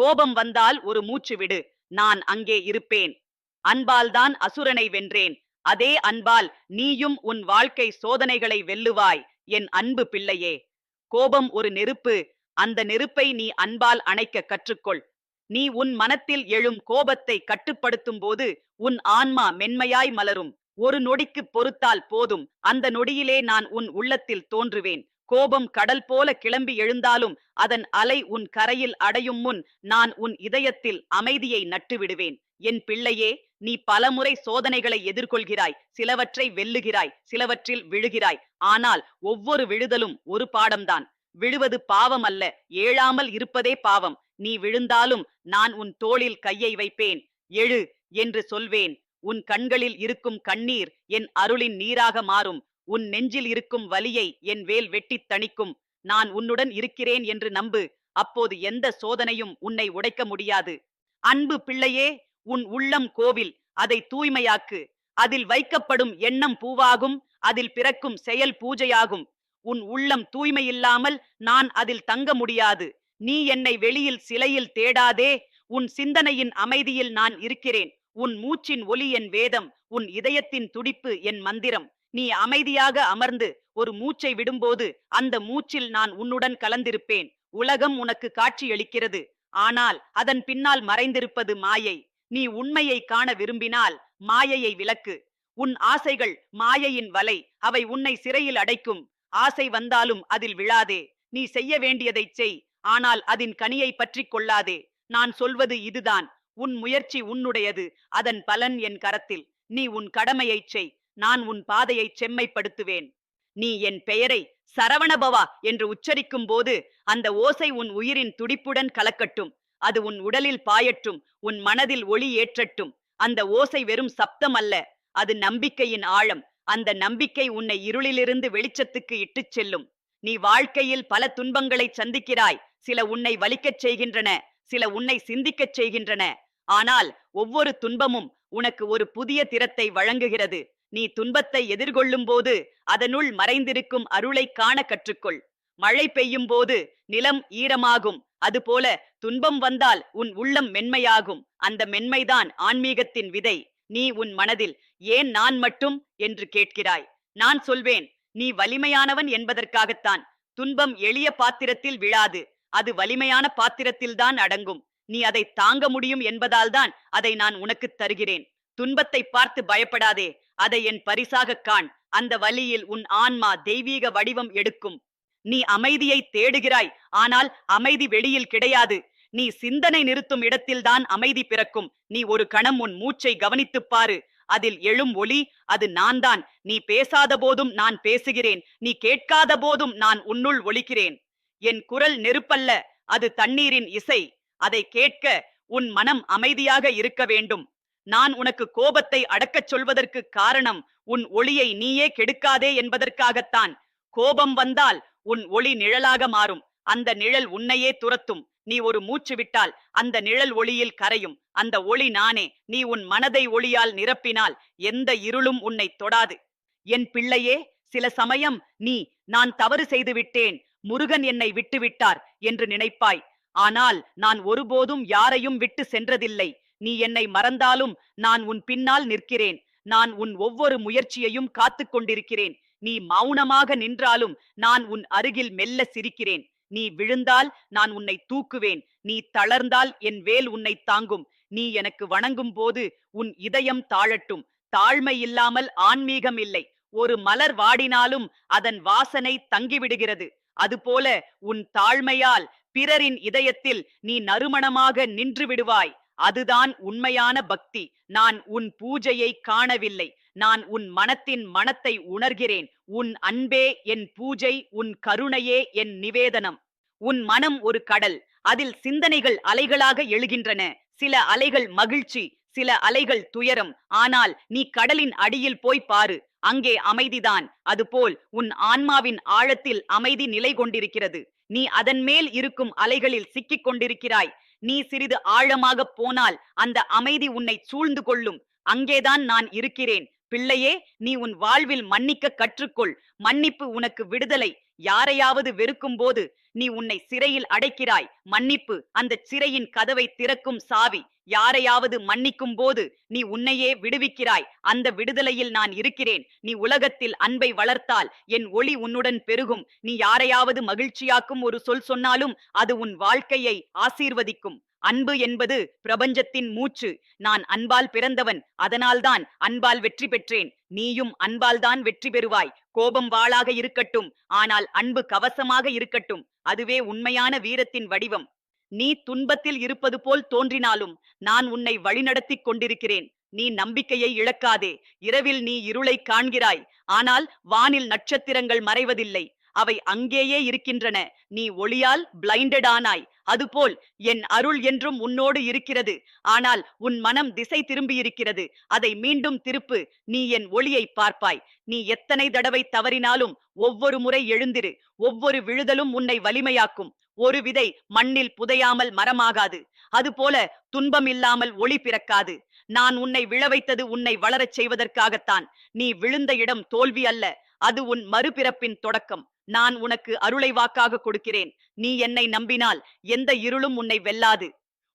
கோபம் வந்தால் ஒரு மூச்சு விடு. நான் அங்கே இருப்பேன். அன்பால்தான் அசுரனை வென்றேன். அதே அன்பால் நீயும் உன் வாழ்க்கை சோதனைகளை வெல்லுவாய் என் அன்பு பிள்ளையே. கோபம் ஒரு நெருப்பு. அந்த நெருப்பை நீ அன்பால் அணைக்க கற்றுக்கொள். நீ உன் மனத்தில் எழும் கோபத்தை கட்டுப்படுத்தும் போது உன் ஆன்மா மென்மையாய் மலரும். ஒரு நொடிக்கு பொறுத்தால் போதும். அந்த நொடியிலே நான் உன் உள்ளத்தில் தோன்றுவேன். கோபம் கடல் போல கிளம்பி எழுந்தாலும் அதன் அலை உன் கரையில் அடையும் முன் நான் உன் இதயத்தில் அமைதியை நட்டுவிடுவேன். என் பிள்ளையே நீ பலமுறை சோதனைகளை எதிர்கொள்கிறாய் சிலவற்றை வெல்லுகிறாய் சிலவற்றில் விழுகிறாய். ஆனால் ஒவ்வொரு விழுதலும் ஒரு பாடம்தான். விழுவது பாவம் அல்ல ஏழாமல் இருப்பதே பாவம். நீ விழுந்தாலும் நான் உன் தோளில் கையை வைப்பேன். எழு என்று சொல்வேன். உன் கண்களில் இருக்கும் கண்ணீர் என் அருளின் நீராக மாறும். உன் நெஞ்சில் இருக்கும் வலியை என் வேல் வெட்டித் தணிக்கும். நான் உன்னுடன் இருக்கிறேன் என்று நம்பு. அப்போது எந்த சோதனையும் உன்னை உடைக்க முடியாது. அன்பு பிள்ளையே உன் உள்ளம் கோவில். அதை தூய்மையாக்கு. அதில் வைக்கப்படும் எண்ணம் பூவாகும். அதில் பிறக்கும் செயல் பூஜையாகும். உன் உள்ளம் தூய்மையில்லாமல் நான் அதில் தங்க முடியாது. நீ என்னை வெளியில் சிலையில் தேடாதே. உன் சிந்தனையின் அமைதியில் நான் இருக்கிறேன். உன் மூச்சின் ஒலி என் வேதம். உன் இதயத்தின் துடிப்பு என் மந்திரம். நீ அமைதியாக அமர்ந்து ஒரு மூச்சை விடும்போது அந்த மூச்சில் நான் உன்னுடன் கலந்திருப்பேன். உலகம் உனக்கு காட்சியளிக்கிறது. ஆனால் அதன் பின்னால் மறைந்திருப்பது மாயை. நீ உண்மையை காண விரும்பினால் மாயையை விலக்கு உன் ஆசைகள் மாயையின் வலை. அவை உன்னை சிறையில் அடைக்கும். ஆசை வந்தாலும் அதில் விழாதே. நீ செய்ய வேண்டியதைச் செய். ஆனால் அதன் கனியை பற்றிக் கொள்ளாதே. நான் சொல்வது இதுதான். உன் முயற்சி உன்னுடையது. அதன் பலன் என் கரத்தில். நீ உன் கடமையைச் செய். நான் உன் பாதையை செம்மைப்படுத்துவேன். நீ என் பெயரை சரவணபவா என்று உச்சரிக்கும் போது அந்த ஓசை உன் உயிரின் துடிப்புடன் கலக்கட்டும். அது உன் உடலில் பாயட்டும் உன் மனதில் ஒளி ஏற்றட்டும். அந்த ஓசை வெறும் சப்தம் அல்ல அது நம்பிக்கையின் ஆழம். அந்த நம்பிக்கை உன்னை இருளிலிருந்து வெளிச்சத்துக்கு இட்டுச் செல்லும். நீ வாழ்க்கையில் பல துன்பங்களை சந்திக்கிறாய் சில உன்னை வலிக்கச் செய்கின்றன சில உன்னை சிந்திக்கச் செய்கின்றன. ஆனால் ஒவ்வொரு துன்பமும் உனக்கு ஒரு புதிய திறத்தை வழங்குகிறது. நீ துன்பத்தை எதிர்கொள்ளும் போது அதனுள் மறைந்திருக்கும் அருளை காண கற்றுக்கொள். மழை பெய்யும் போது நிலம் ஈரமாகும். அதுபோல துன்பம் வந்தால் உன் உள்ளம் மென்மையாகும். அந்த மென்மைதான் ஆன்மீகத்தின் விதை. நீ உன் மனதில் ஏன் நான் மட்டும் என்று கேட்கிறாய். நான் சொல்வேன் நீ வலிமையானவன் என்பதற்காகத்தான். துன்பம் எளிய பாத்திரத்தில் விழாது. அது வலிமையான பாத்திரத்தில்தான் அடங்கும். நீ அதை தாங்க முடியும் என்பதால்தான் அதை நான் உனக்கு தருகிறேன். துன்பத்தை பார்த்து பயப்படாதே. அதை என் பரிசாக காண். அந்த வழியில் உன் ஆன்மா தெய்வீக வடிவம் எடுக்கும். நீ அமைதியை தேடுகிறாய். ஆனால் அமைதி வெளியில் கிடையாது. நீ சிந்தனை நிறுத்தும் இடத்தில்தான் அமைதி பிறக்கும். நீ ஒரு கணம் உன் மூச்சை கவனித்துப் பாரு. அதில் எழும் ஒளி அது நான் தான் நீ பேசாத போதும் நான் பேசுகிறேன். நீ கேட்காத போதும் நான் உன்னுள் ஒழிக்கிறேன் என் குரல் நெருப்பல்ல. அது தண்ணீரின் இசை. அதை கேட்க உன் மனம் அமைதியாக இருக்க வேண்டும். நான் உனக்கு கோபத்தை அடக்கச் சொல்வதற்கு காரணம் உன் ஒளியை நீயே கெடுக்காதே என்பதற்காகத்தான். கோபம் வந்தால் உன் ஒளி நிழலாக மாறும். அந்த நிழல் உன்னையே துரத்தும். நீ ஒரு மூச்சு விட்டால் அந்த நிழல் ஒளியில் கரையும். அந்த ஒளி நானே. நீ உன் மனதை ஒளியால் நிரப்பினால் எந்த இருளும் உன்னை தொடாது. என் பிள்ளையே சில சமயம் நீ நான் தவறு செய்து விட்டேன். முருகன் என்னை விட்டுவிட்டார் என்று நினைப்பாய். ஆனால் நான் ஒருபோதும் யாரையும் விட்டு சென்றதில்லை. நீ என்னை மறந்தாலும் நான் உன் பின்னால் நிற்கிறேன். நான் உன் ஒவ்வொரு முயற்சியையும் காத்துக் கொண்டிருக்கிறேன். நீ மௌனமாக நின்றாலும் நான் உன் அருகில் மெல்ல சிரிக்கிறேன். நீ விழுந்தால் நான் உன்னை தூக்குவேன். நீ தளர்ந்தால் என் வேல் உன்னை தாங்கும். நீ எனக்கு வணங்கும் போது உன் இதயம் தாழட்டும். தாழ்மை இல்லாமல் ஆன்மீகம் இல்லை. ஒரு மலர் வாடினாலும் அதன் வாசனை தங்கிவிடுகிறது. அதுபோல உன் தாழ்மையால் பிறரின் இதயத்தில் நீ நறுமணமாக நின்று விடுவாய். அதுதான் உண்மையான பக்தி. நான் உன் பூஜையை காணவில்லை. நான் உன் மனத்தின் மனத்தை உணர்கிறேன். உன் அன்பே என் பூஜை உன் கருணையே என் நிவேதனம். உன் மனம் ஒரு கடல். அதில் சிந்தனைகள் அலைகளாக எழுகின்றன. சில அலைகள் மகிழ்ச்சி சில அலைகள் துயரம். ஆனால் நீ கடலின் அடியில் போய் பாரு. அங்கே அமைதிதான். அதுபோல் உன் ஆன்மாவின் ஆழத்தில் அமைதி நிலை கொண்டிருக்கிறது நீ அதன் மேல் இருக்கும் அலைகளில் சிக்கிக் கொண்டிருக்கிறாய். நீ சிறிது ஆழமாக போனால் அந்த அமைதி உன்னை சூழ்ந்து கொள்ளும். அங்கேதான் நான் இருக்கிறேன். பிள்ளையே நீ உன் வாழ்வில் மன்னிக்க கற்றுக்கொள். மன்னிப்பு உனக்கு விடுதலை. யாரையாவது வெறுக்கும் போது நீ உன்னை சிறையில் அடைக்கிறாய். மன்னிப்பு. அந்த சிறையின் கதவை திறக்கும் சாவி. யாரையாவது மன்னிக்கும் போது நீ உன்னையே விடுவிக்கிறாய். அந்த விடுதலையில் நான் இருக்கிறேன். நீ உலகத்தில் அன்பை வளர்த்தால் என் ஒளி உன்னுடன் பெருகும். நீ யாரையாவது மகிழ்ச்சியாக்கும் ஒரு சொல் சொன்னாலும் அது உன் வாழ்க்கையை ஆசீர்வதிக்கும். அன்பு என்பது பிரபஞ்சத்தின் மூச்சு. நான் அன்பால் பிறந்தவன் அதனால்தான் அன்பால் வெற்றி பெற்றேன். நீயும் அன்பால்தான் வெற்றி பெறுவாய். கோபம் வாளாக இருக்கட்டும் ஆனால் அன்பு கவசமாக இருக்கட்டும். அதுவே உண்மையான வீரத்தின் வடிவம். நீ துன்பத்தில் இருப்பது போல் தோன்றினாலும் நான் உன்னை வழிநடத்திக் கொண்டிருக்கிறேன். நீ நம்பிக்கையை இழக்காதே. இரவில் நீ இருளை காண்கிறாய். ஆனால் வானில் நட்சத்திரங்கள் மறைவதில்லை. அவை அங்கேயே இருக்கின்றன. நீ ஒளியால் பிளைண்டட் ஆனாய். அதுபோல் என் அருள் என்றும் உன்னோடு இருக்கிறது. ஆனால் உன் மனம் திசை திரும்பியிருக்கிறது. அதை மீண்டும் திருப்பு. நீ என் ஒளியை பார்ப்பாய். நீ எத்தனை தடவை தவறினாலும் ஒவ்வொரு முறை எழுந்திரு. ஒவ்வொரு விழுதலும் உன்னை வலிமையாக்கும். ஒரு விதை மண்ணில் புதையாமல் மரமாகாது. அதுபோல துன்பம் இல்லாமல் ஒளி பிறக்காது. நான் உன்னை விழ வைத்தது உன்னை வளரச் செய்வதற்காகத்தான். நீ விழுந்த இடம் தோல்வி அல்ல. அது உன் மறுபிறப்பின் தொடக்கம். நான் உனக்கு அருளை வாக்காக கொடுக்கிறேன். நீ என்னை நம்பினால் எந்த இருளும் உன்னை வெல்லாது.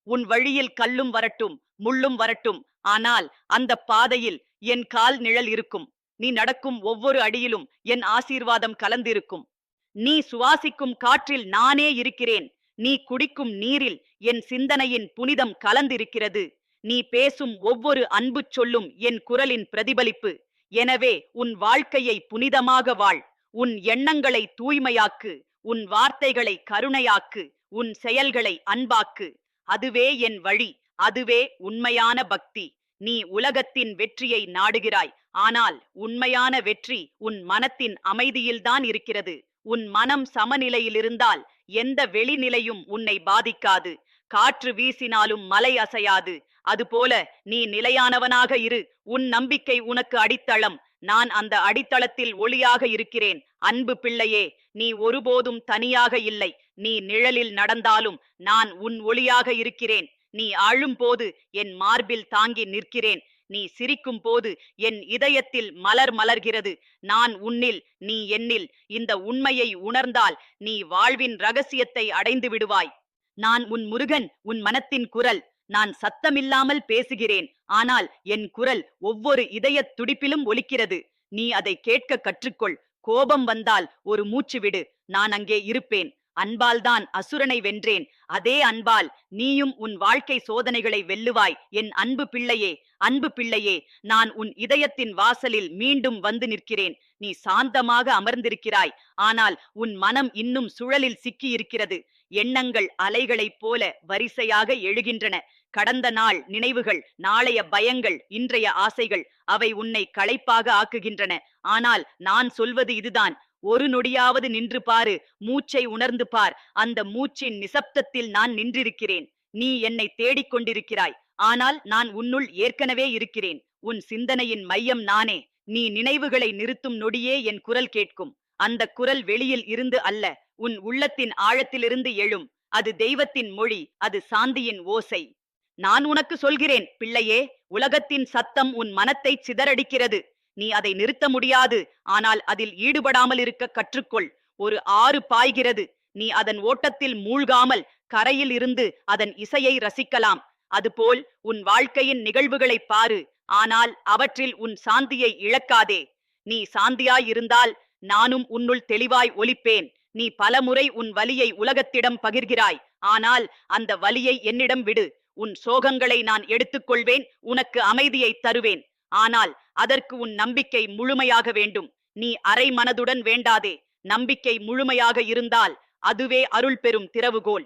உன் வழியில் கல்லும் வரட்டும் முள்ளும் வரட்டும். ஆனால் அந்த பாதையில் என் கால் நிழல் இருக்கும். நீ நடக்கும் ஒவ்வொரு அடியிலும் என் ஆசீர்வாதம் கலந்திருக்கும். நீ சுவாசிக்கும் காற்றில் நானே இருக்கிறேன். நீ குடிக்கும் நீரில் என் சிந்தனையின் புனிதம் கலந்திருக்கிறது. நீ பேசும் ஒவ்வொரு அன்பு சொல்லும் என் குரலின் பிரதிபலிப்பு. எனவே உன் வாழ்க்கையை புனிதமாக வாழ். உன் எண்ணங்களை தூய்மையாக்கு உன் வார்த்தைகளை கருணையாக்கு உன் செயல்களை அன்பாக்கு. அதுவே என் வழி அதுவே உண்மையான பக்தி. நீ உலகத்தின் வெற்றியை நாடுகிறாய் ஆனால் உண்மையான வெற்றி உன் மனத்தின் அமைதியில்தான் இருக்கிறது. உன் மனம் சமநிலையிலிருந்தால் எந்த வெளிநிலையும் உன்னை பாதிக்காது. காற்று வீசினாலும் மலை அசையாது. அதுபோல நீ நிலையானவனாக இரு. உன் நம்பிக்கை உனக்கு அடித்தளம். நான் அந்த அடித்தளத்தில் ஒளியாக இருக்கிறேன். அன்பு பிள்ளையே நீ ஒருபோதும் தனியாக இல்லை. நீ நிழலில் நடந்தாலும் நான் உன் ஒளியாக இருக்கிறேன். நீ அழும்போது என் மார்பில் தாங்கி நிற்கிறேன். நீ சிரிக்கும் போது என் இதயத்தில் மலர் மலர்கிறது. நான் உன்னில் நீ என்னில். இந்த உண்மையை உணர்ந்தால் நீ வாழ்வின் ரகசியத்தை அடைந்து விடுவாய். நான் உன் முருகன் உன் மனத்தின் குரல். நான் சத்தமில்லாமல் பேசுகிறேன். ஆனால் என் குரல் ஒவ்வொரு இதயத் துடிப்பிலும் ஒலிக்கிறது. நீ அதை கேட்க கற்றுக்கொள். கோபம் வந்தால் ஒரு மூச்சு விடு. நான் அங்கே இருப்பேன். அன்பால்தான் அசுரனை வென்றேன். அதே அன்பால் நீயும் உன் வாழ்க்கை சோதனைகளை வெல்லுவாய். என் அன்பு பிள்ளையே அன்பு பிள்ளையே நான் உன் இதயத்தின் வாசலில் மீண்டும் வந்து நிற்கிறேன். நீ சாந்தமாக அமர்ந்திருக்கிறாய். ஆனால் உன் மனம் இன்னும் சுழலில் சிக்கி இருக்கிறது எண்ணங்கள் அலைகளைப் போல வரிசையாக எழுகின்றன. கடந்த நாள் நினைவுகள் நாளைய பயங்கள் இன்றைய ஆசைகள் அவை உன்னை களைப்பாக ஆக்குகின்றன. ஆனால் நான் சொல்வது இதுதான். ஒரு நொடியாவது நின்று பாரு மூச்சை உணர்ந்து பார். அந்த மூச்சின் நிசப்தத்தில் நான் நின்றிருக்கிறேன். நீ என்னை தேடிக் கொண்டிருக்கிறாய். ஆனால் நான் உன்னுள் ஏற்கனவே இருக்கிறேன். உன் சிந்தனையின் மையம் நானே. நீ நினைவுகளை நிறுத்தும் நொடியே என் குரல் கேட்கும். அந்த குரல் வெளியில் இருந்து அல்ல. உன் உள்ளத்தின் ஆழத்திலிருந்து எழும். அது தெய்வத்தின் மொழி அது சாந்தியின் ஓசை. நான் உனக்கு சொல்கிறேன் பிள்ளையே உலகத்தின் சத்தம் உன் மனத்தை சிதறடிக்கிறது. நீ அதை நிறுத்த முடியாது ஆனால் அதில் ஈடுபடாமல் இருக்க கற்றுக்கொள். ஒரு ஆறு பாய்கிறது. நீ அதன் ஓட்டத்தில் மூழ்காமல் கரையில் இருந்து அதன் இசையை ரசிக்கலாம். அதுபோல் உன் வாழ்க்கையின் நிகழ்வுகளை பாரு ஆனால் அவற்றில் உன் சாந்தியை இழக்காதே. நீ சாந்தியாய் இருந்தால் நானும் உன்னுள் தெளிவாய் ஒலிப்பேன். நீ பலமுறை உன் வலியை உலகத்திடம் பகிர்கிறாய். ஆனால் அந்த வலியை என்னிடம் விடு. உன் சோகங்களை நான் எடுத்துக்கொள்வேன் உனக்கு அமைதியை தருவேன். ஆனால் அதற்கு உன் நம்பிக்கை முழுமையாக வேண்டும். நீ அரை மனதுடன் வேண்டாதே. நம்பிக்கை முழுமையாக இருந்தால் அதுவே அருள் பெறும் திறவுகோல்.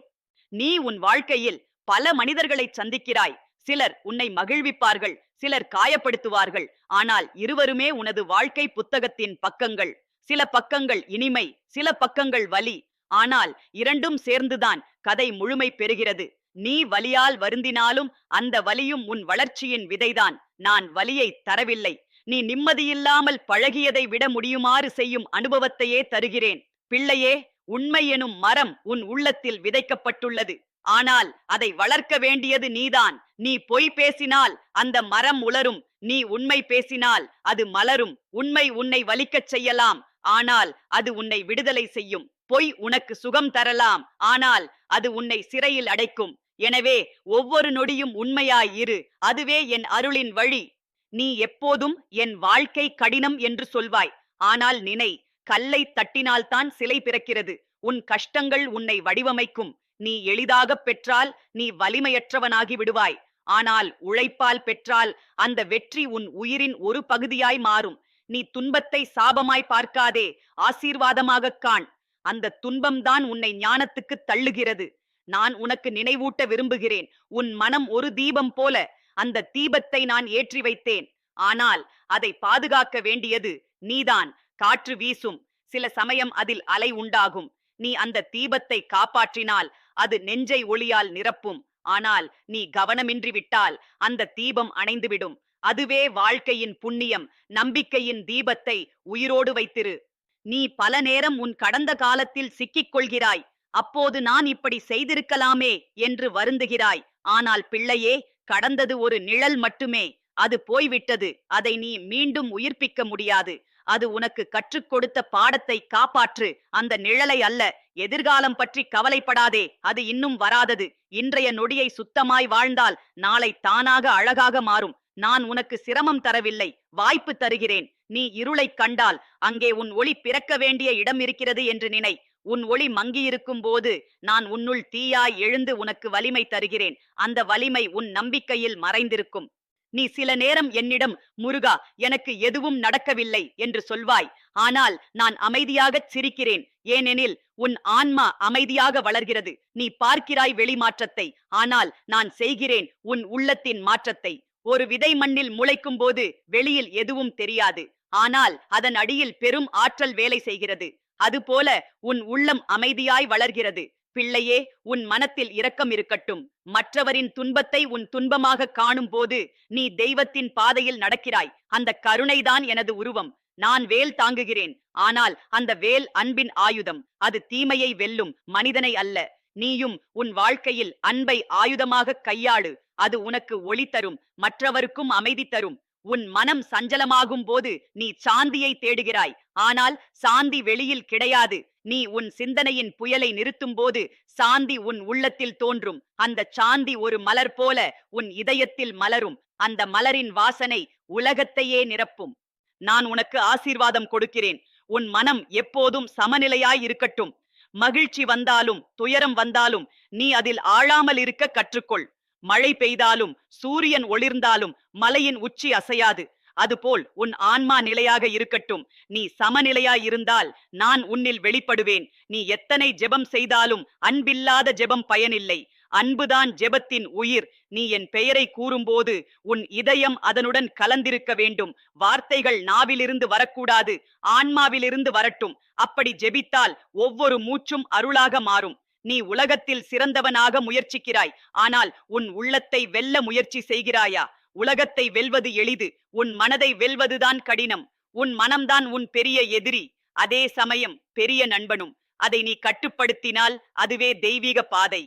நீ உன் வாழ்க்கையில் பல மனிதர்களை சந்திக்கிறாய். சிலர் உன்னை மகிழ்விப்பார்கள் சிலர் காயப்படுத்துவார்கள். ஆனால் இருவருமே உனது வாழ்க்கை புத்தகத்தின் பக்கங்கள். சில பக்கங்கள் இனிமை சில பக்கங்கள் வலி. ஆனால் இரண்டும் சேர்ந்துதான் கதை முழுமை பெறுகிறது. நீ வலியால் வருந்தினாலும் அந்த வலியும் உன் வளர்ச்சியின் விதைதான். நான் வலியை தரவில்லை. நீ நிம்மதியில்லாமல் பழகியதை விட முடியுமாறு செய்யும் அனுபவத்தையே தருகிறேன். பிள்ளையே உண்மை எனும் மரம் உன் உள்ளத்தில் விதைக்கப்பட்டுள்ளது. ஆனால் அதை வளர்க்க வேண்டியது நீதான். நீ பொய் பேசினால் அந்த மரம் உலரும். நீ உண்மை பேசினால் அது மலரும். உண்மை உன்னை வலிக்கச் செய்யலாம். ஆனால் அது உன்னை விடுதலை செய்யும். பொய் உனக்கு சுகம் தரலாம். ஆனால் அது உன்னை சிறையில் அடைக்கும். எனவே ஒவ்வொரு நொடியும் உண்மையாய் இரு. அதுவே என் அருளின் வழி. நீ எப்போதும் என் வாழ்க்கை கடினம் என்று சொல்வாய். ஆனால் நினை கல்லை தட்டினால்தான் சிலை பிறக்கிறது. உன் கஷ்டங்கள் உன்னை வடிவமைக்கும். நீ எளிதாகப் பெற்றால் நீ வலிமையற்றவனாகி விடுவாய். ஆனால் உழைப்பால் பெற்றால் அந்த வெற்றி உன் உயிரின் ஒரு பகுதியாய் மாறும். நீ துன்பத்தை சாபமாய் பார்க்காதே ஆசீர்வாதமாகக் காண். அந்த துன்பம்தான் உன்னை ஞானத்துக்கு தள்ளுகிறது. நான் உனக்கு நினைவூட்ட விரும்புகிறேன். உன் மனம் ஒரு தீபம் போல அந்த தீபத்தை நான் ஏற்றி வைத்தேன். ஆனால் அதை பாதுகாக்க வேண்டியது நீதான். காற்று வீசும். சில சமயம் அதில் அலை உண்டாகும். நீ அந்த தீபத்தை காப்பாற்றினால் அது நெஞ்சை ஒளியால் நிரப்பும். ஆனால் நீ கவனமின்றி விட்டால் அந்த தீபம் அணைந்துவிடும். அதுவே வாழ்க்கையின் புண்ணியம் நம்பிக்கையின் தீபத்தை உயிரோடு வைத்திரு. நீ பல நேரம் உன் கடந்த காலத்தில் சிக்கிக் கொள்கிறாய். அப்போது நான் இப்படி செய்திருக்கலாமே என்று வருந்துகிறாய். ஆனால் பிள்ளையே கடந்தது ஒரு நிழல் மட்டுமே. அது போய்விட்டது. அதை நீ மீண்டும் உயிர்ப்பிக்க முடியாது. அது உனக்கு கற்றுக் கொடுத்த பாடத்தை காப்பாற்று. அந்த நிழலை அல்ல. எதிர்காலம் பற்றி கவலைப்படாதே. அது இன்னும் வராதது. இன்றைய நொடியை சுத்தமாய் வாழ்ந்தால் நாளை தானாக அழகாக மாறும். நான் உனக்கு சிரமம் தரவில்லை வாய்ப்பு தருகிறேன். நீ இருளைக் கண்டால் அங்கே உன் ஒளி பிறக்க வேண்டிய இடம் இருக்கிறது என்று நினை. உன் ஒளி மங்கியிருக்கும் போது நான் உன்னுள் தீயாய் எழுந்து உனக்கு வலிமை தருகிறேன். அந்த வலிமை உன் நம்பிக்கையில் மறைந்திருக்கும். நீ சில நேரம் என்னிடம் முருகா எனக்கு எதுவும் நடக்கவில்லை என்று சொல்வாய். ஆனால் நான் அமைதியாகச் சிரிக்கிறேன். ஏனெனில் உன் ஆன்மா அமைதியாக வளர்கிறது. நீ பார்க்கிறாய் வெளிமாற்றத்தை. ஆனால் நான் செய்கிறேன் உன் உள்ளத்தின் மாற்றத்தை. ஒரு விதை மண்ணில் முளைக்கும் போது வெளியில் எதுவும் தெரியாது. ஆனால் அதன் அடியில் பெரும் ஆற்றல் வேலை செய்கிறது. அதுபோல உன் உள்ளம் அமைதியாய் வளர்கிறது. பிள்ளையே உன் மனத்தில் இரக்கம் இருக்கட்டும். மற்றவரின் துன்பத்தை உன் துன்பமாக காணும் போது நீ தெய்வத்தின் பாதையில் நடக்கிறாய். அந்த கருணைதான் எனது உருவம். நான் வேல் தாங்குகிறேன். ஆனால் அந்த வேல் அன்பின் ஆயுதம். அது தீமையை வெல்லும் மனிதனை அல்ல. நீயும் உன் வாழ்க்கையில் அன்பை ஆயுதமாக கையாளு. அது உனக்கு ஒளி தரும் மற்றவருக்கும் அமைதி தரும். உன் மனம் சஞ்சலமாகும் போது நீ சாந்தியை தேடுகிறாய். ஆனால் சாந்தி வெளியில் கிடையாது. நீ உன் சிந்தனையின் புயலை நிறுத்தும் போது சாந்தி உன் உள்ளத்தில் தோன்றும். அந்த சாந்தி ஒரு மலர் போல உன் இதயத்தில் மலரும். அந்த மலரின் வாசனை உலகத்தையே நிரப்பும். நான் உனக்கு ஆசீர்வாதம் கொடுக்கிறேன். உன் மனம் எப்போதும் சமநிலையாய் இருக்கட்டும். மகிழ்ச்சி வந்தாலும் துயரம் வந்தாலும் நீ அதில் ஆழாமல் இருக்க கற்றுக்கொள். மழை பெய்தாலும் சூரியன் ஒளிர்ந்தாலும் மலையின் உச்சி அசையாது. அதுபோல் உன் ஆன்மா நிலையாக இருக்கட்டும். நீ சமநிலையாய் இருந்தால் நான் உன்னில் வெளிப்படுவேன். நீ எத்தனை ஜெபம் செய்தாலும் அன்பில்லாத ஜெபம் பயனில்லை. அன்புதான் ஜெபத்தின் உயிர். நீ என் பெயரை கூறும்போது உன் இதயம் அதனுடன் கலந்திருக்க வேண்டும். வார்த்தைகள் நாவிலிருந்து வரக்கூடாது. ஆன்மாவிலிருந்து வரட்டும். அப்படி ஜெபித்தால் ஒவ்வொரு மூச்சும் அருளாக மாறும். நீ உலகத்தில் சிறந்தவனாக முயற்சிக்கிறாய். ஆனால் உன் உள்ளத்தை வெல்ல முயற்சி செய்கிறாயா? உலகத்தை வெல்வது எளிது உன் மனதை வெல்வதுதான் கடினம் உன் மனம்தான் உன் பெரிய எதிரி. அதே சமயம் பெரிய நண்பனும் அதை நீ கட்டுப்படுத்தினால் அதுவே தெய்வீக பாதை.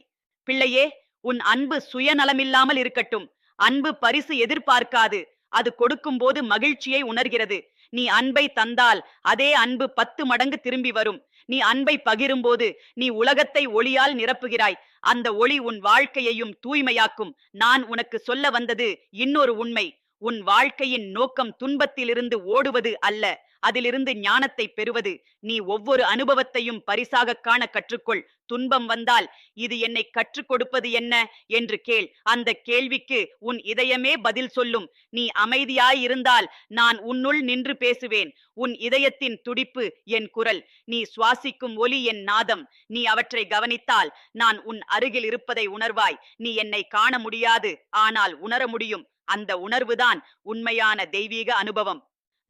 பிள்ளையே உன் அன்பு சுயநலமில்லாமல் இருக்கட்டும். அன்பு பரிசு எதிர்பார்க்காது அது கொடுக்கும்போது மகிழ்ச்சியை உணர்கிறது. நீ அன்பை தந்தால் அதே அன்பு பத்து மடங்கு திரும்பி வரும். நீ அன்பை பகிரும்போது நீ உலகத்தை ஒளியால் நிரப்புகிறாய். அந்த ஒளி உன் வாழ்க்கையையும் தூய்மையாக்கும். நான் உனக்கு சொல்ல வந்தது இன்னொரு உண்மை. உன் வாழ்க்கையின் நோக்கம் துன்பத்திலிருந்து ஓடுவது அல்ல அதிலிருந்து ஞானத்தை பெறுவது. நீ ஒவ்வொரு அனுபவத்தையும் பரிசாக காண கற்றுக்கொள். துன்பம் வந்தால் இது என்னை கற்றுக் கொடுப்பது என்ன என்று கேள். அந்த கேள்விக்கு உன் இதயமே பதில் சொல்லும். நீ அமைதியாயிருந்தால் நான் உன்னுள் நின்று பேசுவேன். உன் இதயத்தின் துடிப்பு என் குரல். நீ சுவாசிக்கும் ஒலி என் நாதம். நீ அவற்றை கவனித்தால் நான் உன் அருகில் இருப்பதை உணர்வாய். நீ என்னை காண முடியாது. ஆனால் உணர முடியும். அந்த உணர்வுதான் உண்மையான தெய்வீக அனுபவம்.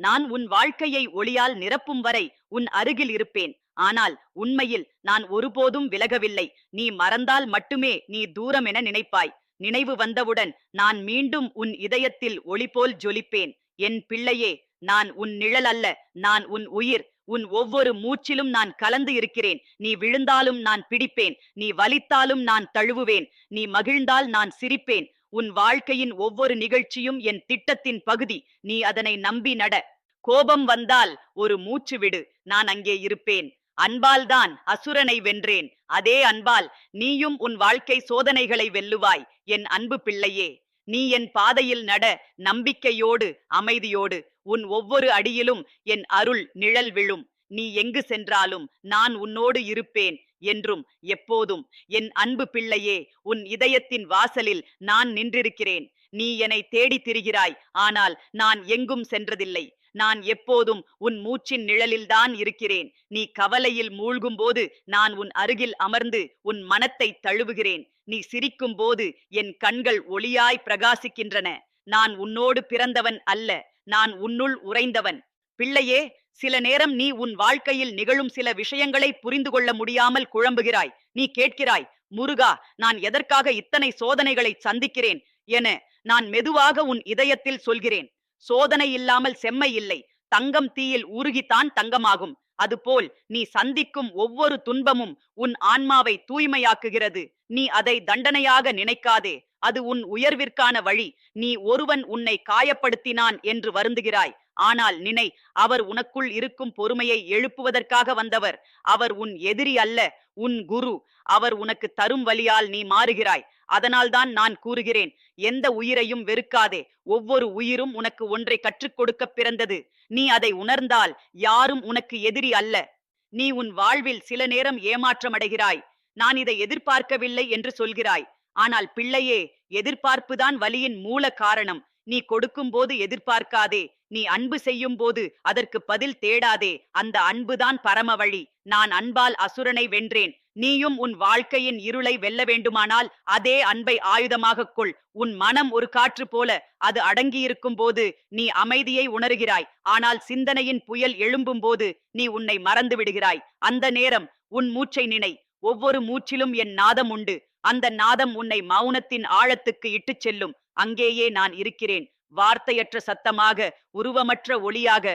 நான் உன் வாழ்க்கையை ஒளியால் நிரப்பும் வரை உன் அருகில் இருப்பேன். ஆனால் உண்மையில் நான் ஒருபோதும் விலகவில்லை. நீ மறந்தால் மட்டுமே நீ தூரம் என நினைப்பாய். நினைவு வந்தவுடன் நான் மீண்டும் உன் இதயத்தில் ஒளி போல் ஜொலிப்பேன். என் பிள்ளையே நான் உன் நிழல் அல்ல நான் உன் உயிர். உன் ஒவ்வொரு மூச்சிலும் நான் கலந்து இருக்கிறேன். நீ விழுந்தாலும் நான் பிடிப்பேன். நீ வலித்தாலும் நான் தழுவுவேன். நீ மகிழ்ந்தால் நான் சிரிப்பேன். உன் வாழ்க்கையின் ஒவ்வொரு நிகழ்ச்சியும் என் திட்டத்தின் பகுதி. நீ அதனை நம்பி நட. கோபம் வந்தால் ஒரு மூச்சு விடு. நான் அங்கே இருப்பேன். அன்பால்தான் அசுரனை வென்றேன். அதே அன்பால் நீயும் உன் வாழ்க்கை சோதனைகளை வெல்லுவாய். என் அன்பு பிள்ளையே நீ என் பாதையில் நட. நம்பிக்கையோடு அமைதியோடு. உன் ஒவ்வொரு அடியிலும் என் அருள் நிழல் விழும். நீ எங்கு சென்றாலும் நான் உன்னோடு இருப்பேன். என்றும் எப்போதும் என் அன்பு பிள்ளையே உன் இதயத்தின் வாசலில் நான் நின்றிருக்கிறேன். நீ என்னை தேடித் திரிகிறாய். ஆனால் நான் எங்கும் சென்றதில்லை. நான் எப்போதும் உன் மூச்சின் நிழலில்தான் இருக்கிறேன். நீ கவலையில் மூழ்கும் போது நான் உன் அருகில் அமர்ந்து உன் மனத்தை தழுவுகிறேன். நீ சிரிக்கும் போது என் கண்கள் ஒளியாய் பிரகாசிக்கின்றன. நான் உன்னோடு பிறந்தவன் அல்ல. நான் உன்னுள் உறைந்தவன். பிள்ளையே சில நேரம் நீ உன் வாழ்க்கையில் நிகழும் சில விஷயங்களை புரிந்து கொள்ள முடியாமல் குழம்புகிறாய். நீ கேட்கிறாய் முருகா நான் எதற்காக இத்தனை சோதனைகளை சந்திக்கிறேன்? என நான் மெதுவாக உன் இதயத்தில் சொல்கிறேன். சோதனை இல்லாமல் செம்மை இல்லை. தங்கம் தீயில் உருகித்தான் தங்கமாகும். அதுபோல் நீ சந்திக்கும் ஒவ்வொரு துன்பமும் உன் ஆன்மாவை தூய்மையாக்குகிறது. நீ அதை தண்டனையாக நினைக்காதே. அது உன் உயர்விற்கான வழி. நீ ஒருவன் உன்னை காயப்படுத்தினான் என்று வருந்துகிறாய். ஆனால் நினை அவர் உனக்குள் இருக்கும் பொறுமையை எழுப்புவதற்காக வந்தவர். அவர் உன் எதிரி அல்ல உன் குரு. அவர் உனக்கு தரும் வழியால் நீ மாறுகிறாய். அதனால்தான் நான் கூறுகிறேன் எந்த உயிரையும் வெறுக்காதே. ஒவ்வொரு உயிரும் உனக்கு ஒன்றை கற்றுக் கொடுக்க பிறந்தது. நீ அதை உணர்ந்தால் யாரும் உனக்கு எதிரி அல்ல. நீ உன் வாழ்வில் சில நேரம் ஏமாற்றமடைகிறாய். நான் இதை எதிர்பார்க்கவில்லை என்று சொல்கிறாய். ஆனால் பிள்ளையே எதிர்பார்ப்புதான் வலியின் மூல காரணம். நீ கொடுக்கும்போது எதிர்பார்க்காதே. நீ அன்பு செய்யும் போது அதற்கு பதில் தேடாதே. அந்த அன்புதான் பரம வழி நான் அன்பால் அசுரனை வென்றேன். நீயும் உன் வாழ்க்கையின் இருளை வெல்ல வேண்டுமானால் அதே அன்பை ஆயுதமாகக் கொள். உன் மனம் ஒரு காற்று போல அது அடங்கியிருக்கும் போது நீ அமைதியை உணர்கிறாய். ஆனால் சிந்தனையின் புயல் எழும்பும் போது நீ உன்னை மறந்து விடுகிறாய். அந்த நேரம் உன் மூச்சை நினை. ஒவ்வொரு மூச்சிலும் என் நாதம் உண்டு. அந்த நாதம் உன்னை மௌனத்தின் ஆழத்துக்கு இட்டுச் செல்லும். அங்கேயே நான் இருக்கிறேன். வார்த்தையற்ற சத்தமாக உருவமற்ற ஒளியாக.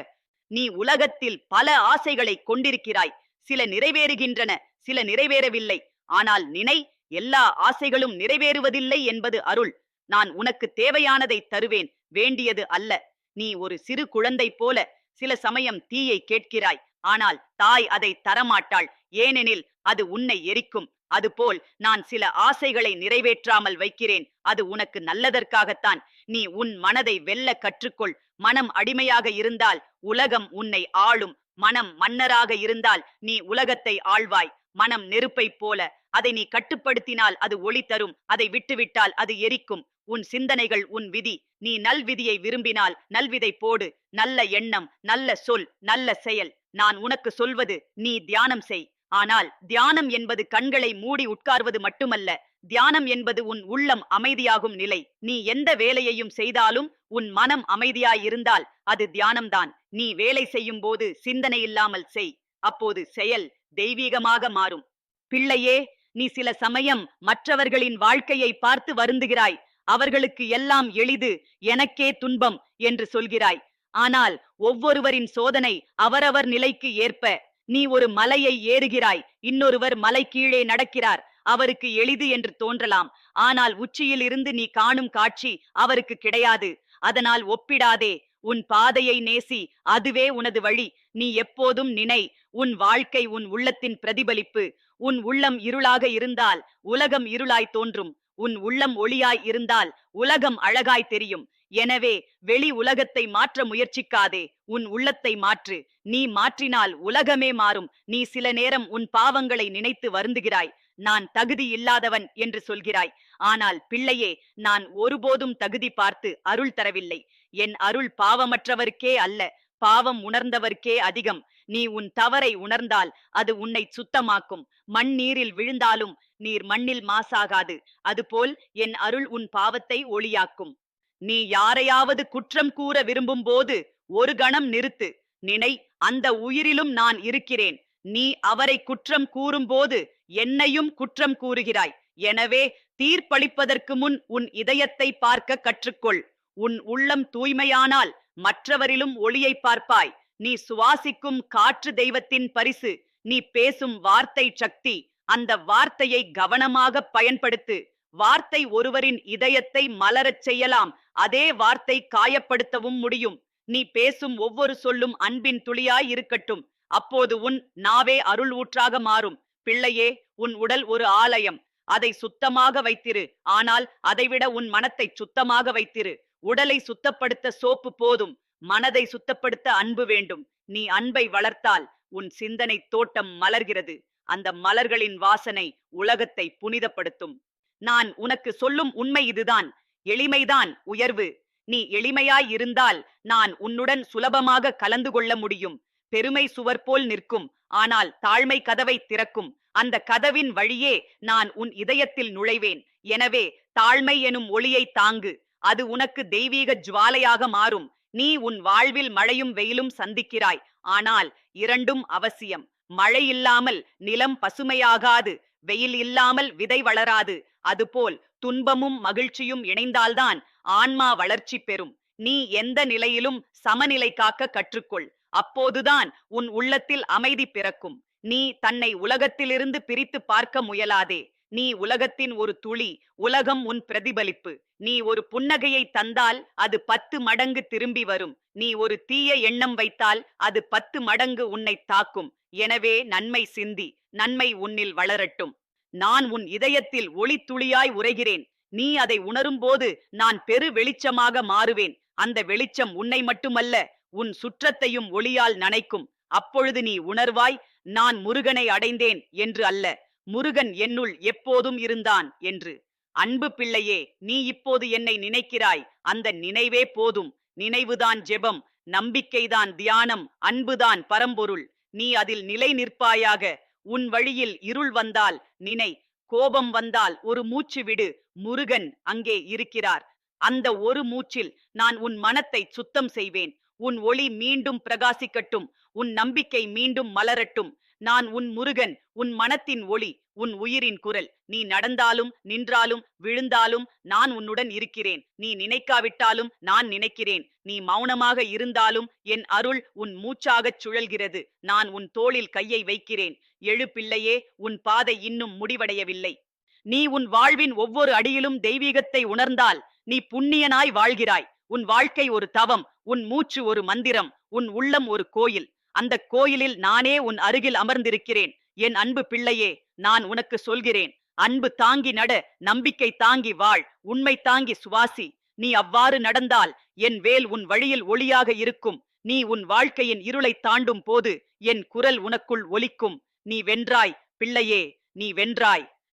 நீ உலகத்தில் பல ஆசைகளை கொண்டிருக்கிறாய். சில நிறைவேறுகின்றன சில நிறைவேறவில்லை. ஆனால் நினை எல்லா ஆசைகளும் நிறைவேறுவதில்லை என்பது அருள். நான் உனக்கு தேவையானதை தருவேன். வேண்டியது அல்ல. நீ ஒரு சிறு குழந்தை போல சில சமயம் தீயை கேட்கிறாய். ஆனால் தாய் அதை தரமாட்டாள். ஏனெனில் அது உன்னை எரிக்கும். அதுபோல் நான் சில ஆசைகளை நிறைவேற்றாமல் வைக்கிறேன். அது உனக்கு நல்லதற்காகத்தான். நீ உன் மனதை வெல்ல கற்றுக்கொள். மனம் அடிமையாக இருந்தால் உலகம் உன்னை ஆளும். மனம் மன்னராக இருந்தால் நீ உலகத்தை ஆள்வாய். மனம் நெருப்பைப் போல. அதை நீ கட்டுப்படுத்தினால் அது ஒளி தரும். அதை விட்டுவிட்டால் அது எரிக்கும். உன் சிந்தனைகள் உன் விதி. நீ நல்விதியை விரும்பினால் நல்விதை போடு. நல்ல எண்ணம் நல்ல சொல் நல்ல செயல். நான் உனக்கு சொல்வது நீ தியானம் செய். ஆனால் தியானம் என்பது கண்களை மூடி உட்கார்வது மட்டுமல்ல தியானம் என்பது உன் உள்ளம் அமைதியாகும் நிலை. நீ எந்த வேலையையும் செய்தாலும் உன் மனம் அமைதியாயிருந்தால் அது தியானம்தான். நீ வேலை செய்யும் போது சிந்தனை இல்லாமல் செய். அப்போது செயல் தெய்வீகமாக மாறும். பிள்ளையே நீ சில சமயம் மற்றவர்களின் வாழ்க்கையை பார்த்து வருந்துகிறாய். அவர்களுக்கு எல்லாம் எளிது எனக்கே துன்பம் என்று சொல்கிறாய். ஆனால் ஒவ்வொருவரின் சோதனை அவரவர் நிலைக்கு ஏற்ப நீ ஒரு மலையை ஏறுகிறாய். இன்னொருவர் மலை கீழே நடக்கிறார். அவருக்கு எளிது என்று தோன்றலாம். ஆனால் உச்சியில் இருந்து நீ காணும் காட்சி அவருக்கு கிடையாது. அதனால் ஒப்பிடாதே. உன் பாதையை நேசி. அதுவே உனது வழி. நீ எப்போதும் நினை. உன் வாழ்க்கை உன் உள்ளத்தின் பிரதிபலிப்பு. உன் உள்ளம் இருளாக இருந்தால் உலகம் இருளாய் தோன்றும். உன் உள்ளம் ஒளியாய் இருந்தால் உலகம் அழகாய் தெரியும். எனவே வெளி உலகத்தை மாற்ற முயற்சிக்காதே. உன் உள்ளத்தை மாற்று. நீ மாற்றினால் உலகமே மாறும். நீ சில நேரம் உன் பாவங்களை நினைத்து வருந்துகிறாய். நான் தகுதி இல்லாதவன் என்று சொல்கிறாய். ஆனால் பிள்ளையே நான் ஒருபோதும் தகுதி பார்த்து அருள் தரவில்லை. என் அருள் பாவமற்றவர்க்கே அல்ல பாவம் உணர்ந்தவர்க்கே அதிகம். நீ உன் தவறை உணர்ந்தால் அது உன்னை சுத்தமாக்கும். மண் நீரில் விழுந்தாலும் நீர் மண்ணில் மாசாகாது. அதுபோல் என் அருள் உன் பாவத்தை ஒளியாக்கும். நீ யாரையாவது குற்றம் கூற விரும்பும் போது ஒரு கணம் நிறுத்து. நினை அந்த உயிரிலும் நான் இருக்கிறேன். நீ அவரை குற்றம் கூறும்போது என்னையும் குற்றம் கூறுகிறாய். எனவே தீர்ப்பளிப்பதற்கு முன் உன் இதயத்தை பார்க்க கற்றுக்கொள். உன் உள்ளம் தூய்மையானால் மற்றவரிலும் ஒளியை பார்ப்பாய். நீ சுவாசிக்கும் காற்று தெய்வத்தின் பரிசு. நீ பேசும் வார்த்தை சக்தி. அந்த வார்த்தையை கவனமாக பயன்படுத்து. வார்த்தை ஒருவரின் இதயத்தை மலரச் செய்யலாம். அதே வார்த்தை காயப்படுத்தவும் முடியும். நீ பேசும் ஒவ்வொரு சொல்லும் அன்பின் துளியாய் இருக்கட்டும். அப்போது உன் நாவே அருள் ஊற்றாக மாறும். பிள்ளையே உன் உடல் ஒரு ஆலயம். அதை சுத்தமாக வைத்திரு. ஆனால் அதைவிட உன் மனத்தை சுத்தமாக வைத்திரு. உடலை சுத்தப்படுத்த சோப்பு போதும். மனதை சுத்தப்படுத்த அன்பு வேண்டும். நீ அன்பை வளர்த்தால் உன் சிந்தனை தோட்டம் மலர்கிறது. அந்த மலர்களின் வாசனை உலகத்தை புனிதப்படுத்தும். நான் உனக்கு சொல்லும் உண்மை இதுதான். எளிமைதான். உயர்வு. நீ எளிமையாய் இருந்தால் நான் உன்னுடன் சுலபமாக கலந்து கொள்ள முடியும். பெருமை சுவர் போல் நிற்கும். ஆனால் தாழ்மை கதவை திறக்கும். அந்த கதவின் வழியே நான் உன் இதயத்தில் நுழைவேன். எனவே தாழ்மை எனும் ஒளியை தாங்கு. அது உனக்கு தெய்வீக ஜுவாலையாக மாறும். நீ உன் வாழ்வில் மழையும் வெயிலும் சந்திக்கிறாய். ஆனால் இரண்டும் அவசியம். மழை இல்லாமல் நிலம் பசுமையாகாது. வெயில் இல்லாமல் விதை வளராது. அதுபோல் துன்பமும் மகிழ்ச்சியும் இணைந்தால்தான் ஆன்மா வளர்ச்சி பெறும். நீ எந்த நிலையிலும் சமநிலை காக்க கற்றுக்கொள். அப்போதுதான் உன் உள்ளத்தில் அமைதி பிறக்கும். நீ தன்னை உலகத்திலிருந்து பிரித்து பார்க்க முயலாதே. நீ உலகத்தின் ஒரு துளி உலகம் உன் பிரதிபலிப்பு. நீ ஒரு புன்னகையை தந்தால் அது பத்து மடங்கு திரும்பி வரும். நீ ஒரு தீய எண்ணம் வைத்தால் அது பத்து மடங்கு உன்னை தாக்கும். எனவே நன்மை சிந்தி நன்மை உன்னில் வளரட்டும். நான் உன் இதயத்தில் ஒளி துளியாய் உரைகிறேன் நீ அதை உணரும்போது நான் பெரு வெளிச்சமாக மாறுவேன். அந்த வெளிச்சம் உன்னை மட்டுமல்ல உன் சுற்றத்தையும் ஒளியால் நனைக்கும். அப்பொழுது நீ உணர்வாய் நான் முருகனை அடைந்தேன் என்று அல்ல முருகன் என்னுள் எப்போதும் இருந்தான் என்று. அன்பு பிள்ளையே நீ இப்போது என்னை நினைக்கிறாய். அந்த நினைவே போதும். நினைவுதான் ஜெபம் நம்பிக்கைதான் தியானம் அன்புதான் பரம்பொருள். நீ அதில் நிலை நிற்பாயாக உன் வழியில் இருள் வந்தால் நினை கோபம் வந்தால் ஒரு மூச்சு விடு. முருகன் அங்கே இருக்கிறார். அந்த ஒரு மூச்சில் நான் உன் மனத்தை சுத்தம் செய்வேன். உன் ஒளி மீண்டும் பிரகாசிக்கட்டும். உன் நம்பிக்கை மீண்டும் மலரட்டும். நான் உன் முருகன் உன் மனத்தின் ஒளி உன் உயிரின் குரல். நீ நடந்தாலும் நின்றாலும் விழுந்தாலும் நான் உன்னுடன் இருக்கிறேன். நீ நினைக்காவிட்டாலும் நான் நினைக்கிறேன். நீ மௌனமாக இருந்தாலும் என் அருள் உன் மூச்சாகச் சுழல்கிறது. நான் உன் தோளில் கையை வைக்கிறேன். எழுப்பிள்ளையே உன் பாதை இன்னும் முடிவடையவில்லை. நீ உன் வாழ்வின் ஒவ்வொரு அடியிலும் தெய்வீகத்தை உணர்ந்தால் நீ புண்ணியனாய் வாழ்கிறாய். உன் வாழ்க்கை ஒரு தவம் உன் மூச்சு ஒரு மந்திரம் உன் உள்ளம் ஒரு கோயில். அந்த கோயிலில் நானே உன் அருகில் அமர்ந்திருக்கிறேன். என் அன்பு பிள்ளையே நான் உனக்கு சொல்கிறேன். அன்பு தாங்கி நட நம்பிக்கை தாங்கி வாழ் உண்மை தாங்கி சுவாசி. நீ அவ்வாறு நடந்தால் என் வேல் உன் வழியில் ஒளியாக இருக்கும். நீ உன் வாழ்க்கையின் இருளை தாண்டும் போது என் குரல் உனக்குள் ஒலிக்கும். நீ வென்றாய் பிள்ளையே நீ வென்றாய்.